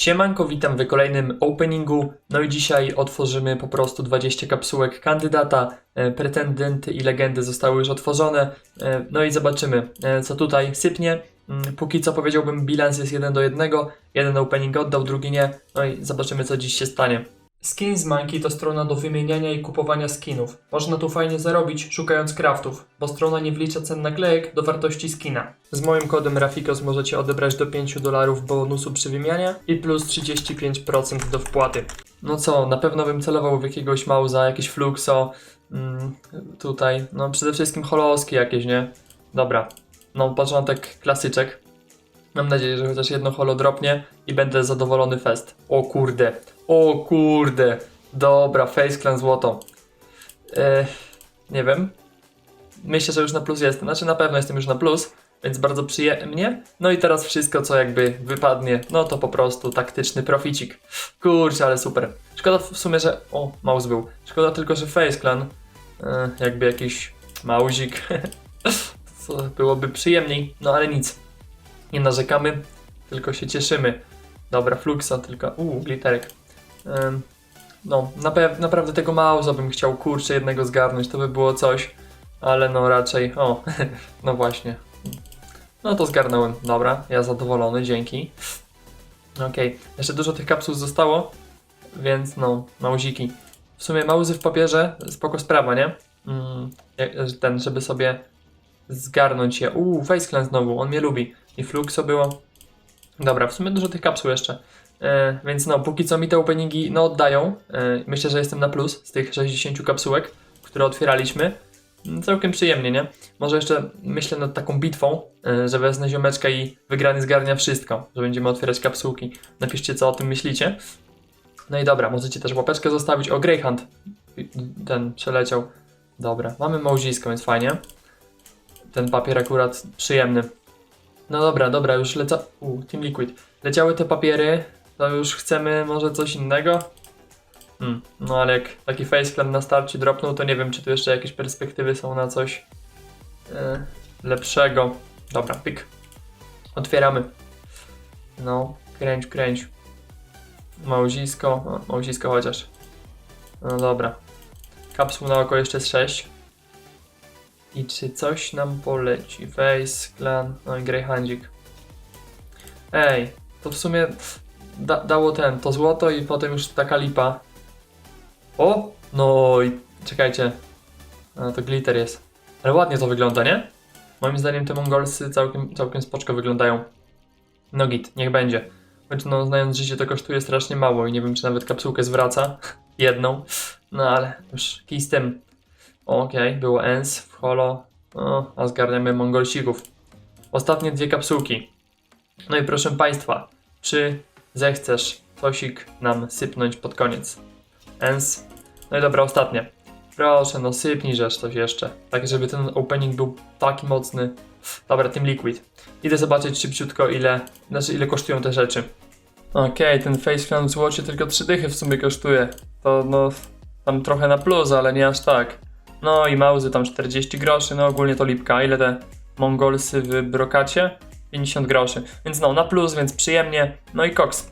Siemanko, witam w kolejnym openingu. No i dzisiaj otworzymy po prostu 20 kapsułek kandydata. E, Pretendenty i legendy zostały już otworzone. E, No i zobaczymy, e, co tutaj sypnie. Mm, Póki co powiedziałbym, bilans jest 1 do 1. Jeden opening oddał, drugi nie. No i zobaczymy, co dziś się stanie. Skins Monkey to strona do wymieniania i kupowania skinów. Można tu fajnie zarobić, szukając craftów, bo strona nie wlicza cen naklejek do wartości skina. Z moim kodem Rafikos możecie odebrać do 5 dolarów bonusu przy wymianie i plus 35% do wpłaty. No co, na pewno bym celował w jakiegoś mauza, jakieś fluxo, mm, tutaj, no przede wszystkim holoski jakieś, nie? Dobra, no początek klasyczek. Mam nadzieję, że chociaż jedno holo dropnie i będę zadowolony fest. O kurde, o kurde. Dobra, Face Clan złoto. E, nie wiem. Myślę, że już na plus jestem. Znaczy na pewno jestem już na plus, więc bardzo przyjemnie. No i teraz wszystko, co jakby wypadnie, no to po prostu taktyczny proficik. Kurczę, ale super. Szkoda w sumie, że... O, mouse był. Szkoda tylko, że Face Clan, e, jakby jakiś mauzik, co byłoby przyjemniej, no ale nic. Nie narzekamy, tylko się cieszymy. Dobra, Fluxa, tylko... Uuu, glitterek. Ym, no, naprawdę tego mausa bym chciał, kurczę, jednego zgarnąć, to by było coś. Ale no raczej... O, no właśnie. No to zgarnąłem. Dobra, ja zadowolony, dzięki. Okej, jeszcze dużo tych kapsuł zostało, więc no, mauziki. W sumie mauzy w papierze, spoko sprawa, nie? Mm, jak- ten, żeby sobie zgarnąć je. Uuu, Face Clan znowu, on mnie lubi. I Fluxo było. Dobra, w sumie dużo tych kapsuł jeszcze. E, więc no, póki co mi te openingi no oddają. E, myślę, że jestem na plus z tych 60 kapsułek, które otwieraliśmy. Mm, Całkiem przyjemnie, nie? Może jeszcze myślę nad taką bitwą, e, że wezmę ziomeczka i wygrany zgarnia wszystko, że będziemy otwierać kapsułki. Napiszcie, co o tym myślicie. No i dobra, możecie też łapeczkę zostawić. O, Greyhound. Ten przeleciał. Dobra, mamy małzisko, więc fajnie. Ten papier akurat przyjemny. No dobra, dobra, już leca... U, Team Liquid. Leciały te papiery, to już chcemy może coś innego? Hmm, no ale jak taki faceclan na starcie dropnął, to nie wiem, czy tu jeszcze jakieś perspektywy są na coś e, lepszego. Dobra, pyk. Otwieramy. No, kręć, kręć. Małzisko, małzisko chociaż. No dobra. Kapsuł na oko jeszcze z 6. I czy coś nam poleci? Face, Clan, no i Greyhandzik. Ej, to w sumie da, dało ten, to złoto i potem już taka lipa. O! No i czekajcie. A, to glitter jest. Ale ładnie to wygląda, nie? Moim zdaniem te mongolsy całkiem, całkiem spoczko wyglądają. No git, niech będzie. Choć no, znając życie to kosztuje strasznie mało i nie wiem, czy nawet kapsułkę zwraca. Jedną. No ale już kij z tym. Okej, było ENS w holo. O, a zgarniamy mongolsików. Ostatnie dwie kapsułki. No i proszę Państwa, czy zechcesz tosik nam sypnąć pod koniec? ENS. No i dobra, ostatnie. Proszę, no sypnij rzecz coś jeszcze. Tak, żeby ten opening był taki mocny. Dobra, tym liquid. Idę zobaczyć szybciutko ile, znaczy ile kosztują te rzeczy. Okej, ten face clan w tylko 3 dychy w sumie kosztuje. To no, tam trochę na plus, ale nie aż tak. No i mauzy tam 40 groszy, no ogólnie to lipka. Ile te mongolsy w brokacie? 50 groszy. Więc no, na plus, więc przyjemnie. No i koks.